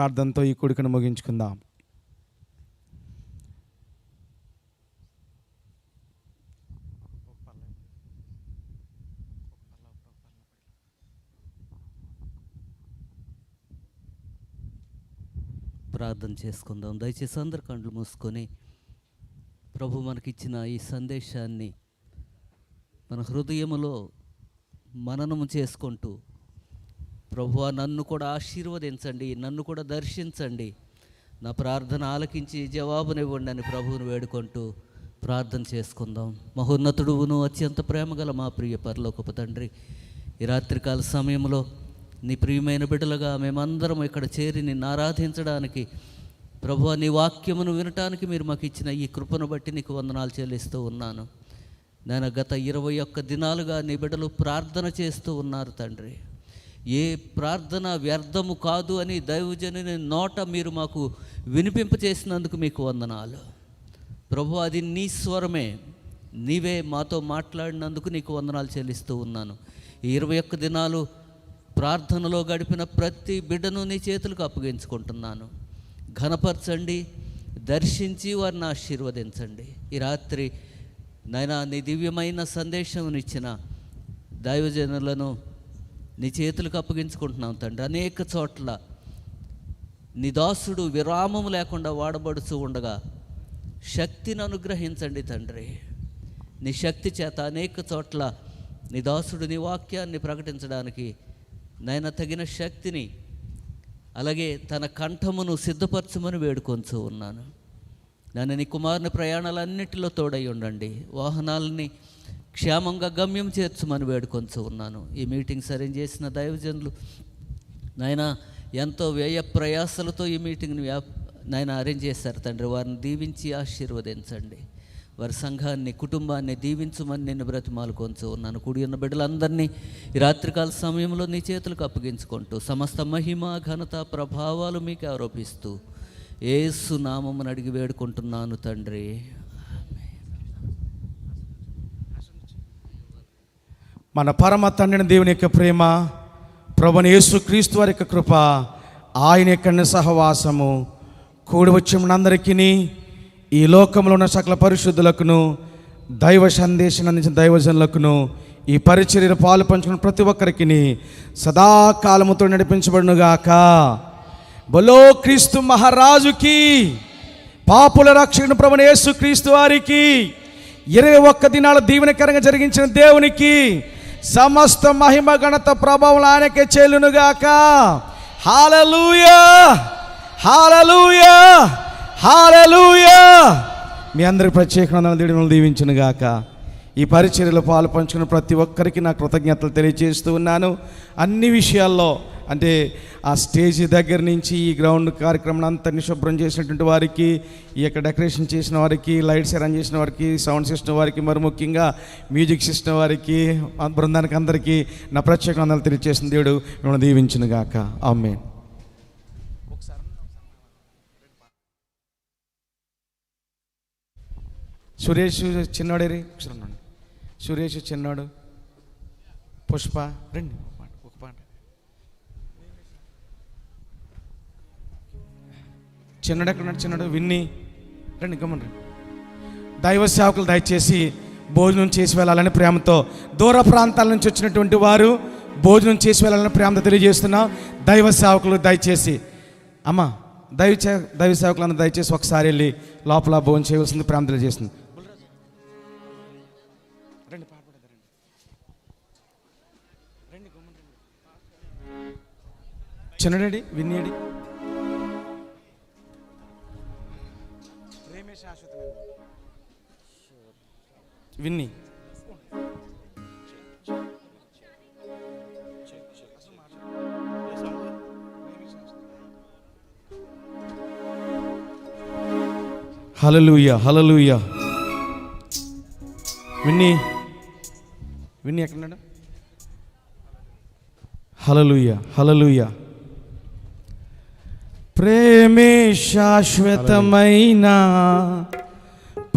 ప్రార్థనతో ఈ కొడుకును ముగించుకుందాం. ప్రార్థన చేసుకుందాం. దయచేసి అందరు కండ్లు మూసుకొని ప్రభు మనకిచ్చిన ఈ సందేశాన్ని మన హృదయములో మననము చేసుకుంటూ ప్రభువ నన్ను కూడా ఆశీర్వదించండి నన్ను కూడా దర్శించండి. నా ప్రార్థన ఆలకించి జవాబునివ్వండి అని ప్రభువును వేడుకుంటూ ప్రార్థన చేసుకుందాం. మహోన్నతుడువును అత్యంత ప్రేమగల మా ప్రియ పరలోకపు తండ్రి ఈ రాత్రికాల సమయంలో నీ ప్రియమైన బిడ్డలుగా మేమందరం ఇక్కడ చేరి నిన్ను ఆరాధించడానికి ప్రభు నీ వాక్యమును వినటానికి మీరు మాకు ఇచ్చిన ఈ కృపను బట్టి నీకు వందనాలు చెల్లిస్తూ ఉన్నాను. నేను గత ఇరవై ఒక్క దినాలుగా నీ బిడ్డలు ప్రార్థన చేస్తూ ఉన్నారు తండ్రి. ఏ ప్రార్థన వ్యర్థము కాదు అని దైవజనుని నోట మీరు మాకు వినిపింపచేసినందుకు మీకు వందనాలు. ప్రభు అది నీ స్వరమే. నీవే మాతో మాట్లాడినందుకు నీకు వందనాలు చెల్లిస్తూ ఉన్నాను. ఈ ఇరవై ఒక్క దినాలు ప్రార్థనలో గడిపిన ప్రతి బిడ్డను నీ చేతులకు అప్పగించుకుంటున్నాను. ఘనపరచండి దర్శించి వారిని ఆశీర్వదించండి. ఈ రాత్రి నైనా నీ దివ్యమైన సందేశం ఇచ్చిన దైవజనులను నీ చేతులకు అప్పగించుకుంటున్నాం తండ్రి. అనేక చోట్ల నీ దాసుడు విరామం లేకుండా వాడబడుతూ ఉండగా శక్తిని అనుగ్రహించండి తండ్రి. నీ శక్తి చేత అనేక చోట్ల నీ దాసుడు నీ వాక్యాన్ని ప్రకటించడానికి నాయన తగిన శక్తిని అలాగే తన కంఠమును సిద్ధపరచమని వేడుకొంచు ఉన్నాను. నన్ను నీ కుమారుని ప్రయాణాలన్నిటిలో తోడై ఉండండి. వాహనాలని క్షేమంగా గమ్యం చేర్చమని వేడుకొంచు ఉన్నాను. ఈ మీటింగ్ సరైన చేసిన దైవజనులు నాయన ఎంతో వ్యయ ప్రయాసలతో ఈ మీటింగ్ని వ్యా నాయన అరేంజ్ చేశారు తండ్రి. వారిని దీవించి ఆశీర్వదించండి. వారి సంఘాన్ని కుటుంబాన్ని దీవించమని నిన్ను బ్రతిమాలు కొంచు ఉన్నాను. కూడి ఉన్న బిడ్డలందరినీ ఈ రాత్రికాల సమయంలో నీ చేతులకు అప్పగించుకుంటూ సమస్త మహిమ ఘనత ప్రభావాలు మీకు ఆరోపిస్తూ ఏసు నామమును అడిగి వేడుకుంటున్నాను తండ్రి. మన పరమ తండ్రిని దేవుని యొక్క ప్రేమ ప్రభుని యేసు క్రీస్తు వారి యొక్క కృప ఆయన యొక్క సహవాసము కూడి వచ్చినందరికీ ఈ లోకంలో ఉన్న సకల పరిశుద్ధులకును దైవ సందేశం అందించిన దైవజనులకును ఈ పరిచర్యలు పాలు పంచుకున్న ప్రతి ఒక్కరికి సదాకాలముతో నడిపించబడునుగాక. బలో క్రీస్తు మహారాజుకి పాపుల రక్షకుని ప్రభుని యేసు క్రీస్తు వారికి ఇరవై ఒక్క దినాల దీవెనకరంగా జరిగించిన దేవునికి సమస్త మహిమ ఘనత ప్రభావం ఆయనకే చెల్లునుగాక హాలలుయా హాలలుయా హాలలుయా మీ అందరికి ప్రత్యేకమైన దేవుడు దీవించునుగాక. ఈ పరిచర్యలో పాలు పంచుకున్న ప్రతి ఒక్కరికి నా కృతజ్ఞతలు తెలియజేస్తూ ఉన్నాను. అన్ని విషయాల్లో అంటే ఆ స్టేజ్ దగ్గర నుంచి ఈ గ్రౌండ్ కార్యక్రమం అంతని శుభ్రం చేసినటువంటి వారికి ఈ యొక్క డెకరేషన్ చేసిన వారికి లైట్స్ అరేంజ్ చేసిన వారికి సౌండ్ సిస్టమ్ వారికి మరి ముఖ్యంగా మ్యూజిక్ సిస్టమ్ వారికి బృందానికి అందరికీ నా ప్రత్యేక వందలు తెలియజేసిన దేవుడు మిమ్మల్ని దీవించిన గాక. ఆమె సురేష్ చిన్నోడే రే సురేష్ చిన్నాడు పుష్ప రండి. చిన్నడు ఎక్కడ చిన్నడు విన్ని. రండి గమని దైవ సేవకులు దయచేసి భోజనం చేసి వెళ్ళాలని ప్రేమతో దూర ప్రాంతాల నుంచి వచ్చినటువంటి వారు భోజనం చేసి వెళ్ళాలని ప్రేమతో తెలియజేస్తున్నా. దైవ సేవకులు దయచేసి. అమ్మ దైవ చే- దైవ సేవకులను దయచేసి ఒకసారి వెళ్ళి లోపల భోజనం చేయవలసింది ప్రేమ తెలియజేస్తుంది రండి పాట చిన్నడేడి విన్నేడి. ప్రేమే శాశ్వతమైన విన్ని. హలలుయ హలలుయ విన్ని. విన్ని ఎక్కడున్నాడు హలలుయ హలలుయ ప్రేమే శాశ్వతమైన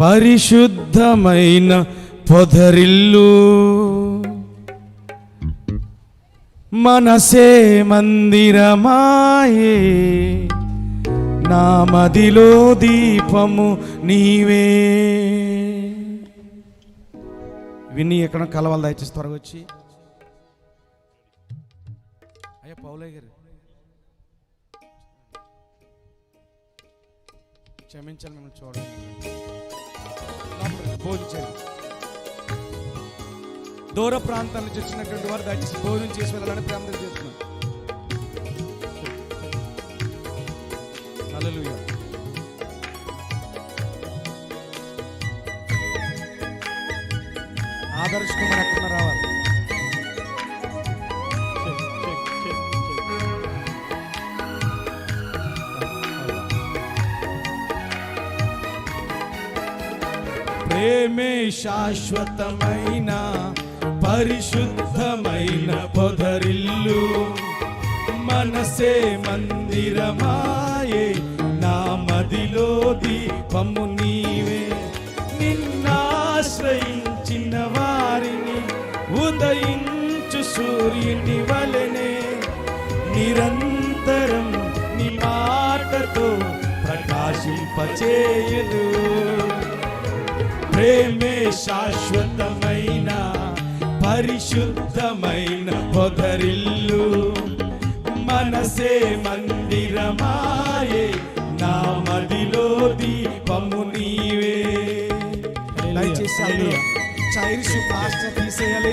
పరిశుద్ధమైన పొదరిల్లు. మనసే మందిరమాయే నా మదిలో దీపము నీవే. విని ఎక్కడ కలవాలి దయచేసి త్వరగా వచ్చి. అయ్యా పౌలయ్య గారు. క్షమించాలి మిమ్మల్ని చూడండి. భోజనం దూర ప్రాంతాల నుంచి వచ్చినటువంటి వారు దయచేసి భోజనం చేసి వెళ్ళాలని ప్రార్థన చేస్తున్నాం హల్లెలూయా. ఆదర్శకుమార్ అక్కడ రావాలి. ప్రేమే శాశ్వతమైన పరిశుద్ధమైన పొదరిల్లు. మనసే మందిరమాయే నా మదిలో దీపము నీవే. నిన్నాశ్రయించిన వారిని ఉదయించు సూర్యుని వలనే. నిరంతరం నీ మాటతో ప్రకాశింపచేయదు ప్రేమే శాశ్వతమైన పరిశుద్ధమైన పొదరిల్లు మనసే మందిరమాయే నా మదిలో దీపము నీవే. దయచేసి చైర్స్ ఫాస్ట్ తీసేయాలి.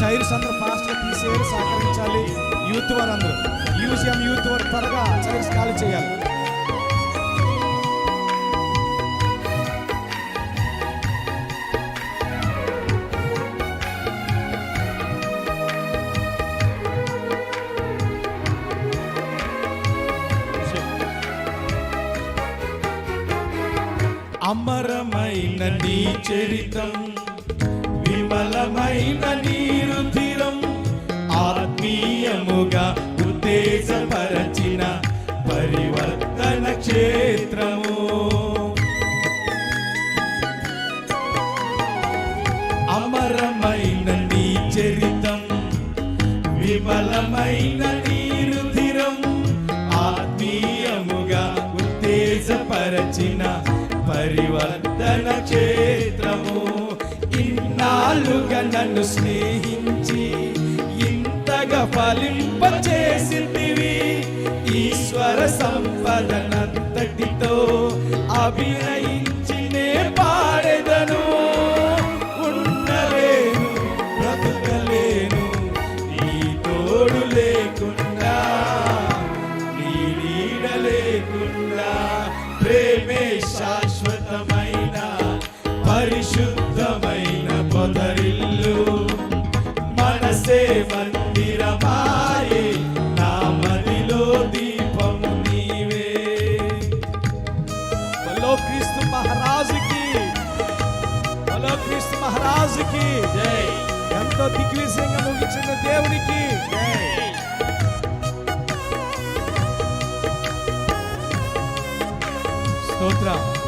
చైర్స్ అందరూ ఫాస్ట్ తీసేయాలి సహకరించాలి. యూత్ వారు అందరూ మ్యూజియం యూత్ వారు త్వరగా చైర్స్ ఖాళీ చేయాలి. నీ ఇన్నాళ్ళుగా నన్ను స్నేహించి ఇంతగా ఫలింపచేసిందివి ఈశ్వర సంపదనంతటితో అభినయించినే పాడెదను. ఉండలేను బ్రతుకలేను నీ తోడు లేకుండా నీ నీడ లేకుండా ప్రేమే శాశ్వతమైన పరిశుద్ధమైన జై. ఎంతో దిగ్విజయంగా ముగించిన దేవునికి. స్తోత్రం.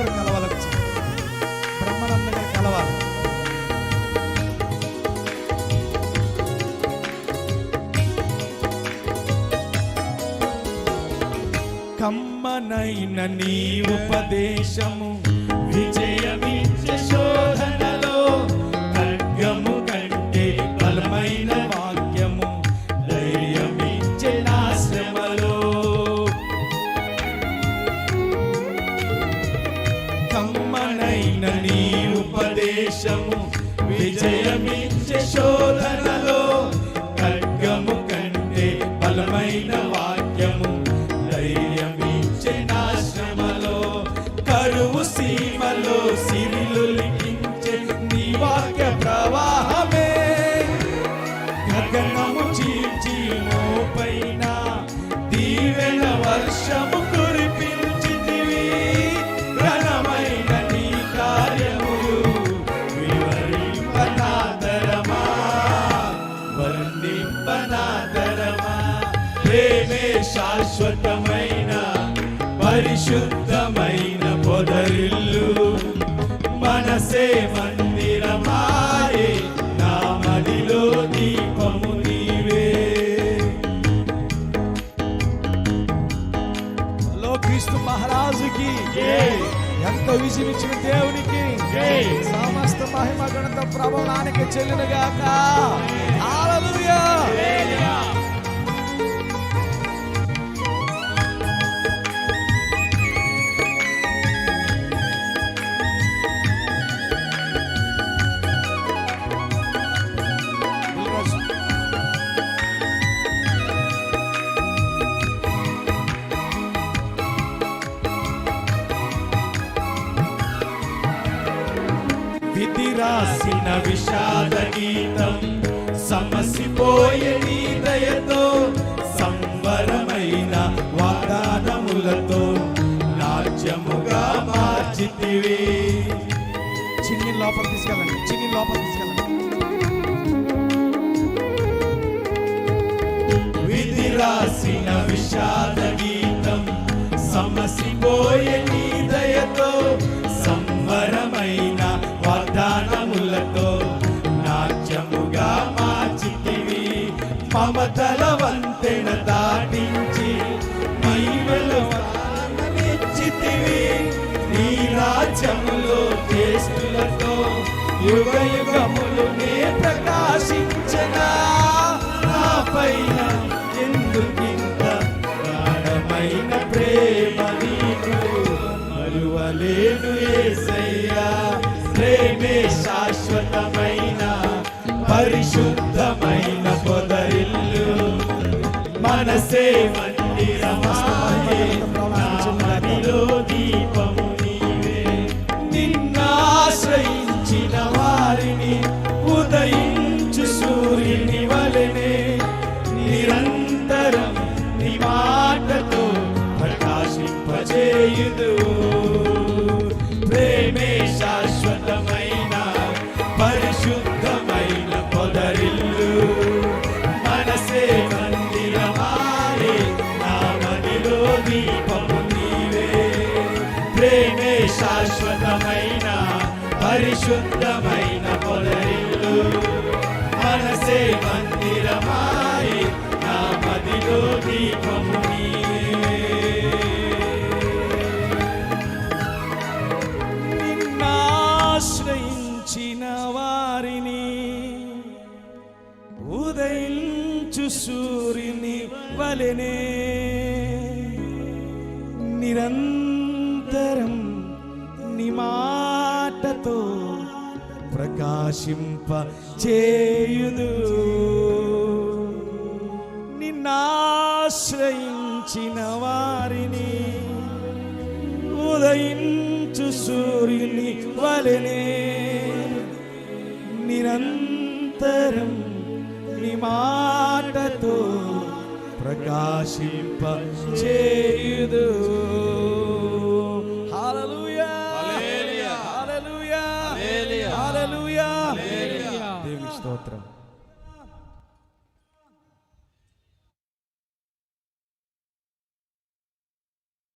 బ్రహ్మని ఇక్కడ కలవాలి వచ్చి బ్రహ్మనందరినీ కలవాలి. కమ్మనైన నీ ఉపదేశము వర్ధింపనాగరమా ప్రేమే శాశ్వతమైన పరిశుద్ధమైన పొదరిల్లు. మనసే మందిరమాయే నా మదిలో దీపము నీవే. హలో క్రీస్తు మహారాజుకి. ఎంతో విజయమిచ్చిన దేవునికి. సమస్త మహిమ గణత ప్రభావానికి చెల్లినగాక. రాసిన విషాద గీతం సమసిపోయే నీ దయతో సంవరమైన వాగ్దానములతో నాట్యముగా మార్చితివి. చిన్ని లోపల తీసుకెళ్ళండి చిన్ని లోపల తీసుకెళ్ళండి. విధి రాసిన విషాద యుగ యుగములు నే ప్రకాశించగా నా పైన ఎందుకింత గాఢమైన ప్రేమ నీకు మరువలేదు ఏసయ్యా. ప్రేమే శాశ్వతమైన పరిశుద్ధమైన సమీపము నీవే. ప్రేమే శాశ్వతమైన పరిశుద్ధమైన పొలరిల్లు. మనసే మందిరమాయి నా మదిలో దీపము నిన్నాశ్రయించిన వారిని ఉదయించు సూర్యుని వలెనే. నిరంతరం నిమాటతో ప్రకాశింప చేయుదు నిన్నాశ్రయించిన వారిని ఉదయించు సూర్యుని వలనే. నిరంతరం నిమా ప్రకాశింప చేయుదు. దేవుని స్తోత్రం.